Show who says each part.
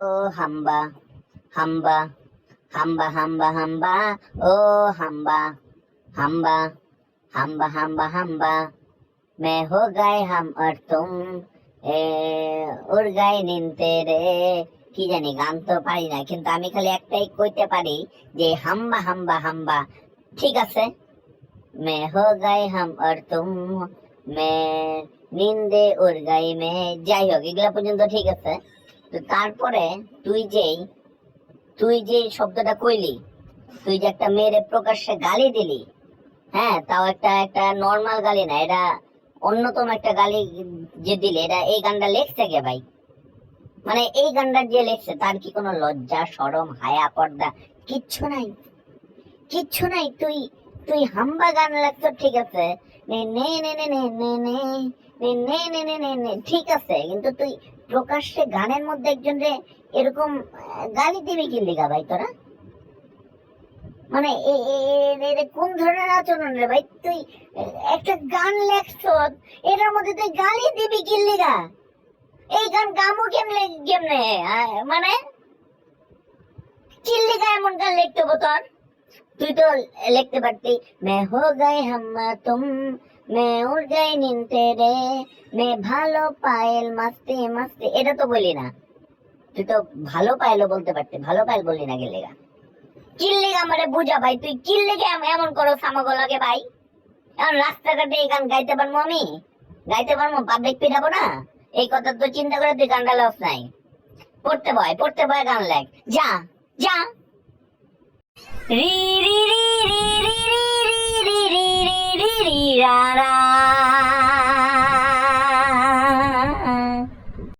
Speaker 1: ও হাম্বা হাম্বা হাম্বা হাম্বা হাম্বা ও হাম্বা হাম্বা হাম্বা হাম্বা হাম্বা मैं हो गए हम और तुम এ উড় গায়ে নিনতে রে কি জানি গান তো পারি না কিন্তু আমি খালি একটাই কইতে পারি যে হাম্বা হাম্বা হাম্বা ঠিক আছে मैं हो गए हम और तुम मैं নিন্দে উড় গাই মে যাই হোক এগুলা পর্যন্ত ঠিক আছে তো তারপরে তুই যেই তুই যে শব্দটা কইলি তুই যে একটা মেয়েরে প্রকাশ্যে গালি দিলি হ্যাঁ তাও একটা একটা নর্মাল গালি না এটা অন্যতম একটা গালি যে দিলে এটা এই গানটা লেখছে কে ভাই মানে এই গানটা যে লেখছে তার কি কোনো লজ্জা সরম হায়া পর্দা কিচ্ছু নাই কিচ্ছু নাই তুই তুই হাম্বা গান লেখছ ঠিক আছে নে নে নে নে নে নে নে নে নে নে নে ঠিক আছে কিন্তু তুই প্রকাশ্যে গানের মধ্যে একজন রে এরকম গালি দিবি কি লিগা ভাই তোরা? মানে কোন ধরনের আচরণ রে ভাই? তুই একটা গান লেখছ এটার মধ্যে তুই গালি দিবি কি লিগা? এই গান গামু কেমনে কেমনে? মানে চিল্লিগা এমন গান লিখতে হব তোর? তুই তো লিখতে পারতি। মে হো গায়ে হাম্মা তুম, মে উড় গায়ে নিনতে রে মে ভালো পায়েল মাস্তি মাস্তি। এটা তো বলি না। তুই তো ভালো পায়েলও বলতে পারতি, ভালো পায়েল বললি না গেলেগা কিল্লিগা আমারে বুঝা ভাই, তুই কিল্লিগে এমন করো সামাগোলাকে ভাই। এখন রাস্তাঘাটে এই গান গাইতে পারব আমি? গাইতে পারব পাবলিক পিটাবো না? এই কথা তো চিন্তা করে তুই গানটা লস নাই। পড়তে ভয় পড়তে ভয় গান লেখ। যা যা। Dee dee